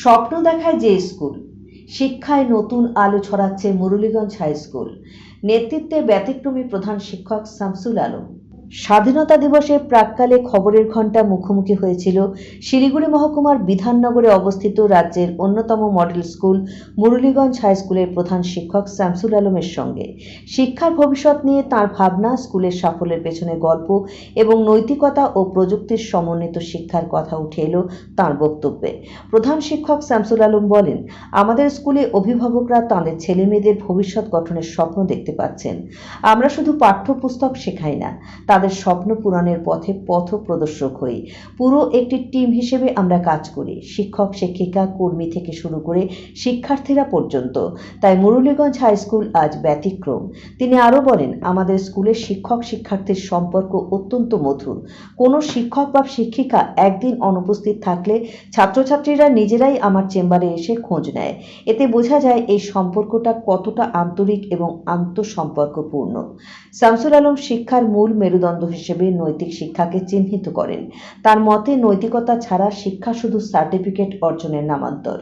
স্বপ্ন দেখায় যে স্কুল, শিক্ষায় নতুন আলো ছড়াচ্ছে মুরলীগঞ্জ হাই স্কুল। নেতৃত্বে ব্যতিক্রমী প্রধান শিক্ষক শামসুল আলম। স্বাধীনতা দিবসের প্রাককালে খবরের ঘণ্টা মুখোমুখি হয়েছিল শিলিগুড়ি মহকুমার বিধাননগরে অবস্থিত রাজ্যের অন্যতম মডেল স্কুল মুরলীগঞ্জ হাই স্কুলের প্রধান শিক্ষক শামসুল আলমের সঙ্গে। শিক্ষার ভবিষ্যৎ নিয়ে তার ভাবনা, স্কুলের সাফল্যের পেছনে গল্প এবং নৈতিকতা ও প্রযুক্তির সমন্বিত শিক্ষার কথা উঠে এলো তাঁর বক্তব্যে। প্রধান শিক্ষক শামসুল আলম বলেন, আমাদের স্কুলে অভিভাবকরা তাঁদের ছেলে মেয়েদের ভবিষ্যৎ গঠনের স্বপ্ন দেখতে পাচ্ছেন। আমরা শুধু পাঠ্যপুস্তক শেখাই না, তাদের স্বপ্ন পূরণের পথে পথ প্রদর্শক হই। পুরো একটি টিম হিসেবে আমরা কাজ করি। শিক্ষক, শিক্ষিকা, কর্মী থেকে শুরু করে শিক্ষার্থীরা পর্যন্ত। তাই মুরলীগঞ্জ হাই স্কুল আজ ব্যতিক্রম। তিনি আরও বলেন, আমাদের স্কুলের শিক্ষক, শিক্ষার্থীর সম্পর্ক অত্যন্ত মধুর। কোনো শিক্ষক বা শিক্ষিকা একদিন অনুপস্থিত থাকলে ছাত্রছাত্রীরা নিজেরাই আমার চেম্বারে এসে খোঁজ নেয়। এতে বোঝা যায় এই সম্পর্কটা কতটা আন্তরিক এবং আন্তঃসম্পর্কপূর্ণ। শামসুল আলম শিক্ষার মূল মেরুদণ্ড হিসেবে নৈতিক শিক্ষাকে চিহ্নিত করেন। তার মতে, নৈতিকতা ছাড়া শিক্ষা শুধু সার্টিফিকেট অর্জনের নামান্তর।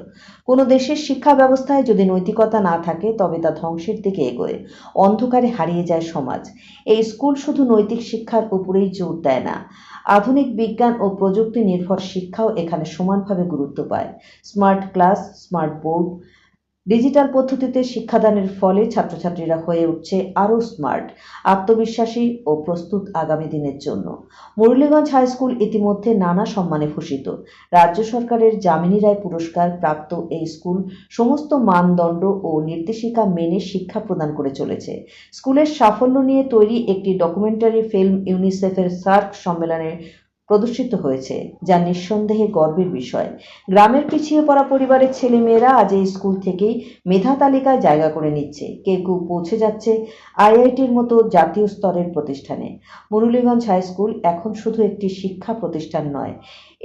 কোনো দেশের শিক্ষা ব্যবস্থায় যদি নৈতিকতা না থাকে, তবে তা ধ্বংসের দিকে এগোয়। অন্ধকারে হারিয়ে যায় সমাজ। এই স্কুল শুধু নৈতিক শিক্ষার উপরেই জোর দেয় না। আধুনিক বিজ্ঞান ও প্রযুক্তি নির্ভর শিক্ষাও এখানে সমানভাবে গুরুত্ব পায়। Smart class, smart board digital পদ্ধতিতে শিক্ষাদানের ফলে ছাত্রছাত্রীরা হয়ে উঠছে আরও স্মার্ট, আত্মবিশ্বাসী ও প্রস্তুত আগামী দিনের জন্য। মুরলীগঞ্জ হাই স্কুল ইতিমধ্যে নানা সম্মানে ভূষিত। রাজ্য সরকারের যামিনী রায় পুরস্কার প্রাপ্ত এই স্কুল সমস্ত মানদণ্ড ও নির্দেশিকা মেনে শিক্ষা প্রদান করে চলেছে। স্কুলের সাফল্য নিয়ে তৈরি একটি ডকুমেন্টারি ফিল্ম ইউনিসেফের সার্ক সম্মেলনে প্রদর্শিত হয়েছে, যা নিঃসন্দেহে গর্বের বিষয়। গ্রামের পিছিয়ে পড়া পরিবারের ছেলেমেয়েরা আজ এই স্কুল থেকেই মেধা তালিকায় জায়গা করে নিচ্ছে। কেউ কেউ পৌঁছে যাচ্ছে আইআইটির মতো জাতীয় স্তরের প্রতিষ্ঠানে। মুরলীগঞ্জ হাই স্কুল এখন শুধু একটি শিক্ষা প্রতিষ্ঠান নয়,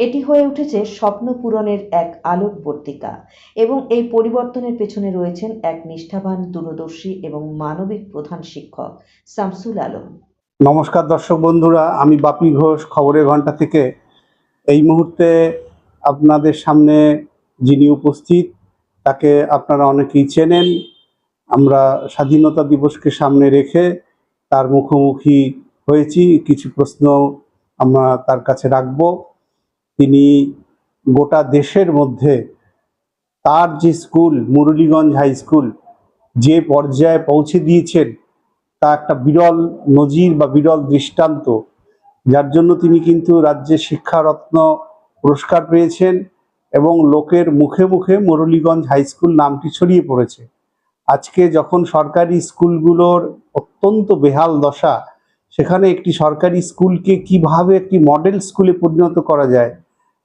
এটি হয়ে উঠেছে স্বপ্ন পূরণের এক আলোকবর্তিকা এবং এই পরিবর্তনের পেছনে রয়েছেন এক নিষ্ঠাবান দূরদর্শী এবং মানবিক প্রধান শিক্ষক শামসুল আলম। নমস্কার দর্শক বন্ধুরা, আমি বাপি ঘোষ, খবরের ঘণ্টা থেকে। এই মুহূর্তে আপনাদের সামনে যিনি উপস্থিত, তাকে আপনারা অনেকেই চেনেন। আমরা স্বাধীনতা দিবসকে সামনে রেখে তার মুখোমুখি হয়েছি। কিছু প্রশ্ন আমরা তার কাছে রাখব। তিনি গোটা দেশের মধ্যে তার যে স্কুল, মুরলীগঞ্জ হাই স্কুল, যে পর্যায়ে পৌঁছে দিয়েছেন তা একটা বিরল নজির বা বিরল দৃষ্টান্ত, যার জন্য তিনি কিন্তু রাজ্যের শিক্ষারত্ন পুরস্কার পেয়েছেন এবং লোকের মুখে মুখে মুরলীগঞ্জ হাই স্কুল নামটি ছড়িয়ে পড়েছে। আজকে যখন সরকারি স্কুলগুলোর অত্যন্ত বেহাল দশা, সেখানে একটি সরকারি স্কুলকে কীভাবে একটি মডেল স্কুলে পরিণত করা যায়,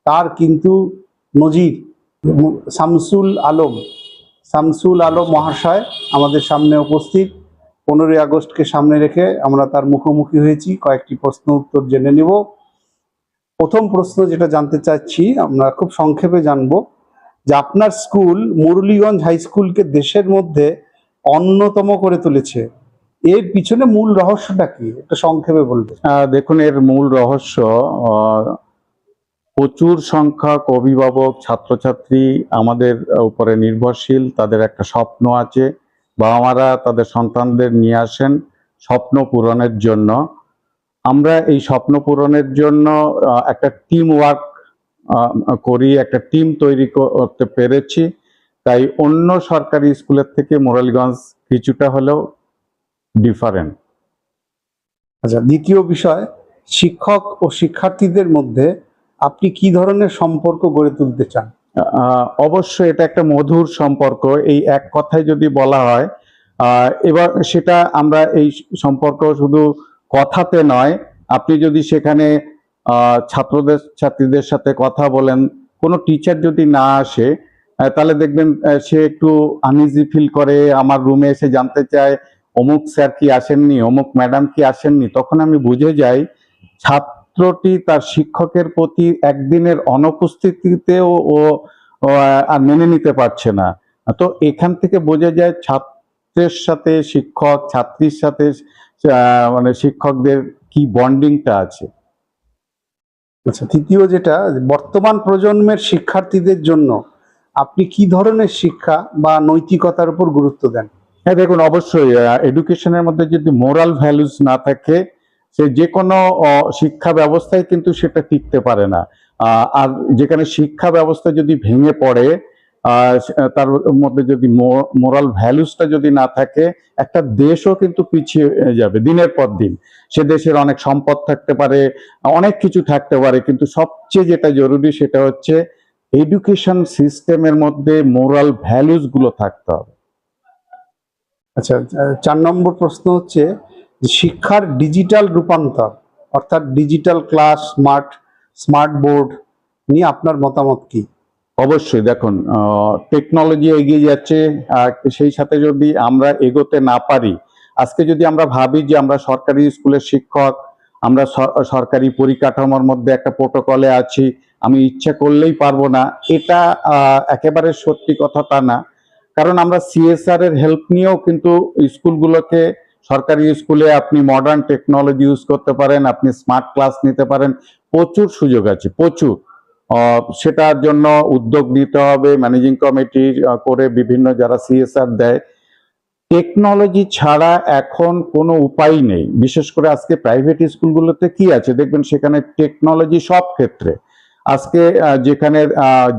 তার কিন্তু নজির শামসুল আলম। শামসুল আলম মহাশয় আমাদের সামনে উপস্থিত। পনেরোই আগস্টকে সামনে রেখে আমরা তার মুখোমুখি হয়েছি। কয়েকটি প্রশ্ন উত্তর জেনে নেব। প্রথম প্রশ্ন যেটা জানতে চাচ্ছি, আমরা খুব সংক্ষেপে জানব যে আপনার স্কুল মুরলীগঞ্জ হাই স্কুলকে দেশের মধ্যে অন্যতম করে তুলেছে। এর পিছনে মূল রহস্যটা কি? একটা সংক্ষেপে বলবে দেখুন, এর মূল রহস্য প্রচুর সংখ্যক অভিভাবক, ছাত্রছাত্রী আমাদের উপরে নির্ভরশীল, তাদের একটা স্বপ্ন আছে। বাবা মারা তাদের সন্তানদের নিয়ে আসেন স্বপ্ন পূরণের জন্য। আমরা এই স্বপ্ন পূরণের জন্য একটা টিম ওয়ার্ক করি, একটা টিম তৈরি করতে পেরেছি। তাই অন্য সরকারি স্কুলের থেকে মোরালগঞ্জ কিছুটা হলেও ডিফারেন্ট আচ্ছা দ্বিতীয় বিষয়, শিক্ষক ও শিক্ষার্থীদের মধ্যে আপনি কি ধরনের সম্পর্ক গড়ে তুলতে চান? অবশ্যই এটা একটা মধুর সম্পর্ক। এই এক কথায় যদি বলা হয় এবার সেটা আমরা এই সম্পর্ক শুধু কথাতে নয়, আপনি যদি সেখানে ছাত্রদের, ছাত্রীদের সাথে কথা বলেন, কোনো টিচার যদি না আসে তাহলে দেখবেন সে একটু আনইজি ফিল করে, আমার রুমে এসে জানতে চায়, অমুক স্যার কি আসেননি, অমুক ম্যাডাম কি আসেননি, তখন আমি বুঝে যাই ছাত্রটি তার শিক্ষকের প্রতি একদিনের অনুপস্থিতিতেও ও আর মেনে নিতে পারছে না। তো এখান থেকে বোঝা যায় ছাত্রের সাথে শিক্ষক ছাত্রীর সাথে মানে শিক্ষকদের কি বন্ডিংটা আছে? আচ্ছা তৃতীয় যেটা বর্তমান প্রজন্মের শিক্ষার্থীদের জন্য আপনি কি ধরনের শিক্ষা বা নৈতিকতার উপর গুরুত্ব দেন? হ্যাঁ দেখুন অবশ্যই এডুকেশনের মধ্যে যদি মোরাল ভ্যালুস না থাকে সে যে কোনো শিক্ষা ব্যবস্থায় কিন্তু সেটা টিকতে পারে না। আর যেখানে শিক্ষা ব্যবস্থা যদি ভেঙে পড়ে তার মধ্যে যদি মোরাল ভ্যালুসটা যদি না থাকে, একটা দেশও কিন্তু পিছিয়ে যাবে দিনের পর দিন। সে দেশের অনেক সম্পদ থাকতে পারে, অনেক কিছু থাকতে পারে, কিন্তু সবচেয়ে যেটা জরুরি সেটা হচ্ছে এডুকেশন সিস্টেমের মধ্যে মোরাল ভ্যালুসগুলো থাকতে হবে। আচ্ছা চার নম্বর প্রশ্ন হচ্ছে শিক্ষার ডিজিটাল রূপান্তর, অর্থাৎ digital class smart smart board নিয়ে আপনার মতামত কি? অবশ্যই, দেখুন টেকনোলজি এগিয়ে যাচ্ছে সেই সাথে যদি আমরা এগোতে না পারি, আজকে যদি আমরা ভাবি যে আমরা সরকারি স্কুলের শিক্ষক, আমরা সরকারি পরিকাঠামোর মধ্যে একটা প্রোটোকলে আছি, আমি ইচ্ছা করলেই পারব না, এটা একেবারে সত্যি কথা তা না। কারণ আমরা সিএসআর এর হেল্প নিয়েও কিন্তু স্কুলগুলোকে সরকারি স্কুলে আপনি মডার্ন টেকনোলজি ইউজ করতে পারেন, আপনি স্মার্ট ক্লাস নিতে পারেন, প্রচুর সুযোগ আছে, প্রচুর। সেটার জন্য উদ্যোগ নিতে হবে ম্যানেজিং কমিটি করে বিভিন্ন যারা সিএসআর দেয়। টেকনোলজি ছাড়া এখন কোনো উপায় নেই। বিশেষ করে আজকে প্রাইভেট স্কুলগুলোতে কি আছে? দেখবেন সেখানে টেকনোলজি সব ক্ষেত্রে। আজকে যেখানে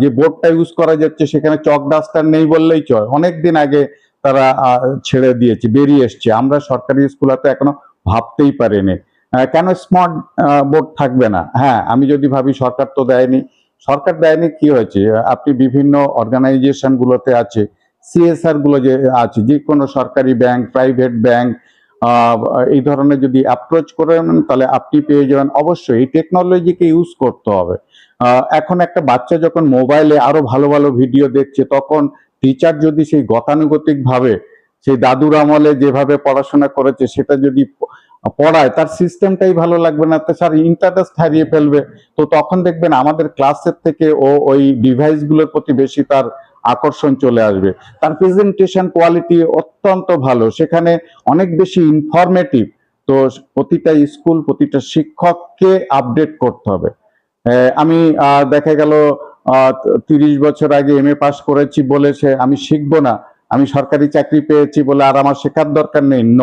যে বোর্ডটা ইউজ করা যাচ্ছে, সেখানে চক ডাস্টার নেই বললেই চয় অনেক দিন আগে তারা ছেড়ে দিয়েছে, বেরিয়ে এসছে। আমরা সরকারি স্কুলাতে এখনও ভাবতেই পারিনি। কেন স্মার্ট বোর্ড থাকবে না? হ্যাঁ আমি যদি ভাবি সরকার তো দেয়নি। সরকার দেয়নি কি হয়েছে? আপনি বিভিন্ন অর্গানাইজেশন গুলোতে আছে সিএসআরগুলো যে আছে যে কোনো সরকারি ব্যাংক প্রাইভেট ব্যাংক এই ধরনের যদি অ্যাপ্রোচ করেন তাহলে আপনি পেয়ে যাবেন। অবশ্যই এই টেকনোলজিকে ইউজ করতে হবে। এখন একটা বাচ্চা যখন মোবাইলে আরও ভালো ভালো ভিডিও দেখছে, তখন টিচার যদি সেই গতানুগতিক ভাবে সেই দাদুর আমলে যেভাবে পড়াশোনা করেছে, সেটা যদি পড়ায়, তার সিস্টেমটাই ভালো লাগবে না। তো স্যার ইন্টারেস্ট হারিয়ে ফেলবে। তো তখন দেখবেন আমাদের ক্লাসের থেকে ও ওই ডিভাইসগুলোর প্রতি বেশি তার আকর্ষণ চলে আসবে। তার প্রেজেন্টেশন কোয়ালিটি অত্যন্ত ভালো। সেখানে অনেক বেশি ইনফরমেটিভ তো প্রতিটা স্কুল প্রতিটা শিক্ষককে আপডেট করতে হবে। আমি দেখা গেল তিরিশ বছর আগে এম এ পাস করেছি বলে সে আমি শিখব না। আমি সরকারি চাকরি পেয়েছি বলে আর আমার শেখার দরকার নেই ন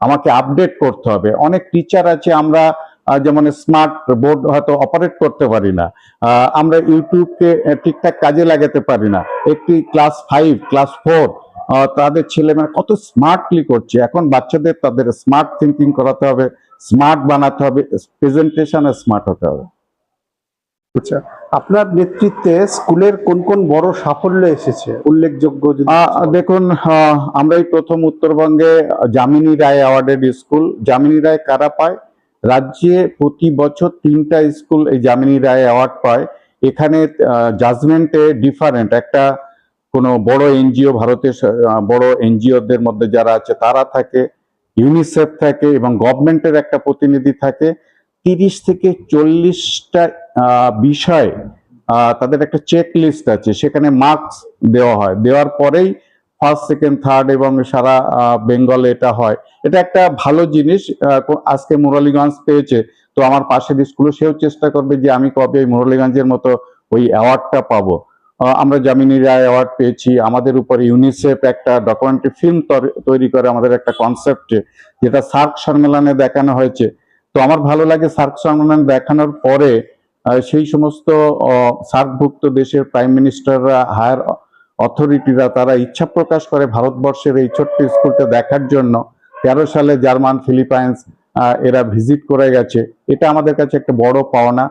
আমাকে আপডেট করতে হবে। অনেক টিচার আছে, আমরা যেমন স্মার্ট বোর্ড হয়তো অপারেট করতে পারি না। আমরা ইউটিউবকে ঠিকঠাক কাজে লাগাতে পারি না। একটি ক্লাস ফাইভ ক্লাস ফোর তাদের ছেলেমেয়েরা কত স্মার্টলি করছে। এখন বাচ্চাদের তাদের স্মার্ট থিঙ্কিং করাতে হবে স্মার্ট বানাতে হবে প্রেজেন্টেশন স্মার্ট হতে হবে। আচ্ছা আপনার নেতৃত্বে স্কুলের কোন কোন বড় সাফল্য এসেছে? উল্লেখযোগ্য দেখুন আমরা এই প্রথম উত্তরবঙ্গে যামিনী রায় অ্যাওয়ার্ডেড স্কুল। যামিনী রায় কারা পায়? রাজ্যে প্রতি বছর তিনটা স্কুল এই যামিনী রায় অ্যাওয়ার্ড পায়। এখানে জাজমেন্টে ডিফারেন্ট একটা কোনো বড় এনজিও ভারতের বড় এনজিওদের মধ্যে যারা আছে তারা থাকে ইউনিসেফ থাকে এবং গভর্নমেন্টের একটা প্রতিনিধি থাকে। তিরিশ থেকে চল্লিশটা বিষয় তাদের একটা চেক লিস্ট আছে। সেখানে মার্কস দেওয়া হয়। দেওয়ার পরেই ফার্স্ট সেকেন্ড থার্ড এবং সারা বেঙ্গলে এটা হয়। এটা একটা ভালো জিনিস আজকে মুরালীগঞ্জ পেয়েছে। তো আমার পাশের স্কুলে সেও চেষ্টা করবে যে আমি কবে এই মুরালীগঞ্জের মতো ওই অ্যাওয়ার্ডটা পাবো। আমরা জামিনী রায় অ্যাওয়ার্ড পেয়েছি। আমাদের উপর ইউনিসেফ একটা ডকুমেন্টারি ফিল্ম তৈরি করে আমাদের একটা কনসেপ্টে যেটা সার্ক সম্মেলনে দেখানো হয়েছে। তো আমার ভালো লাগে সার্ক সম্মেলন দেখানোর পরে সেই সমস্ত সার্কভুক্ত দেশের প্রাইম মিনিস্টাররা হায়ার অথরিটিরা তারা ইচ্ছা প্রকাশ করে ভারতবর্ষের এই ছোট্ট স্কুলটা দেখার জন্য। তেরো সালে জার্মান ফিলিপাইন্স এরা ভিজিট করে গেছে। এটা আমাদের কাছে একটা বড় পাওনা।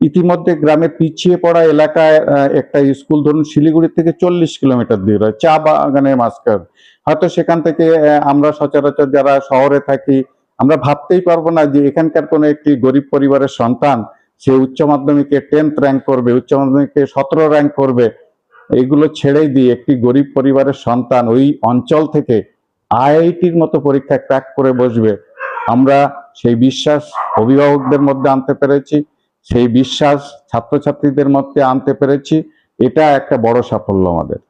ইতিমধ্যে গ্রামে পিছিয়ে পড়া এলাকায় একটা স্কুল ধরুন শিলিগুড়ি থেকে চল্লিশ কিলোমিটার দূরে, চা বাগানের মাঝখান। হয়তো সেখান থেকে আমরা সচরাচর যারা শহরে থাকি আমরা ভাবতেই পারব না যে এখানকার কোনো একটি গরিব পরিবারের সন্তান, সে উচ্চ মাধ্যমিকে টেন্থ র্যাঙ্ক করবে, উচ্চ মাধ্যমিকে সতেরো র্যাঙ্ক করবে এইগুলো ছেড়েই দিয়ে একটি গরিব পরিবারের সন্তান ওই অঞ্চল থেকে আইআইটির মতো পরীক্ষা ক্র্যাক করে বসবে। আমরা সেই বিশ্বাস অভিভাবকদের মধ্যে আনতে পেরেছি, সেই বিশ্বাস ছাত্রছাত্রীদের মধ্যে আনতে পেরেছি, এটা একটা বড় সাফল্য আমাদের।